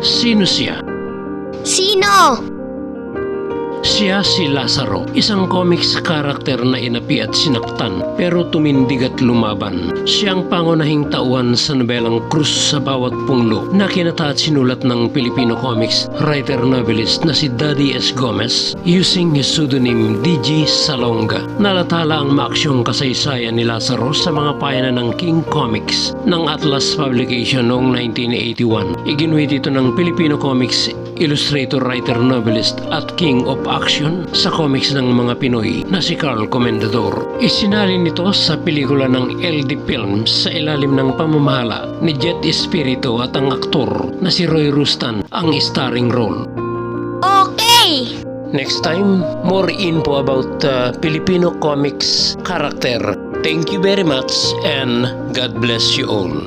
Sino siya? Sino? Siya si Lazaro, isang comics karakter na inapi at sinaktan pero tumindig at lumaban. Siyang pangunahing tauhan sa nobelang Cruz sa bawat punglo na kinata at sinulat ng Filipino comics writer-novelist na si Daddy S. Gomez using his pseudonym DG Salonga. Nalatala ang maaksyong kasaysayan ni Lazaro sa mga payanan ng King Comics ng Atlas Publication noong 1981. Iginuhit ito ng Filipino Comics illustrator, writer, novelist at king of action sa comics ng mga Pinoy na si Carl Comendador. Isinalin nito sa pelikula ng LD Films sa ilalim ng pamamahala ni Jet Espiritu at ang aktor na si Roy Rustan ang starring role. Okay! Next time, more info about uh, Filipino comics character. Thank you very much and God bless you all.